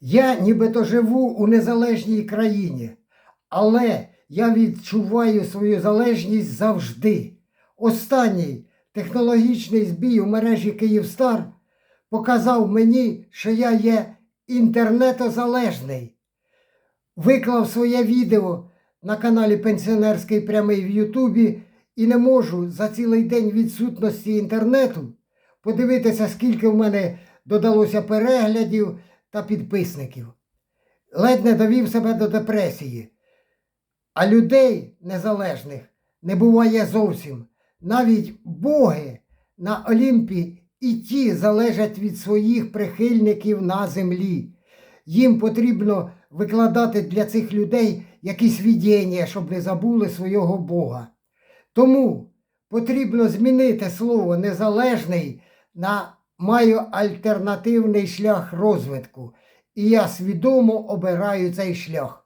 Я нібито живу у незалежній країні, але я відчуваю свою залежність завжди. Останній технологічний збій у мережі Київстар показав мені, що я є інтернетозалежний. Виклав своє відео на каналі Пенсіонерський прямий в Ютубі і не можу за цілий день відсутності інтернету подивитися, скільки в мене додалося переглядів та підписників. Ледь не довів себе до депресії. А людей незалежних не буває зовсім. Навіть боги на Олімпі і ті залежать від своїх прихильників на землі. Їм потрібно викладати для цих людей якісь відділення, щоб не забули свого Бога. Тому потрібно змінити слово незалежний на маю альтернативний шлях розвитку. І я свідомо обираю цей шлях.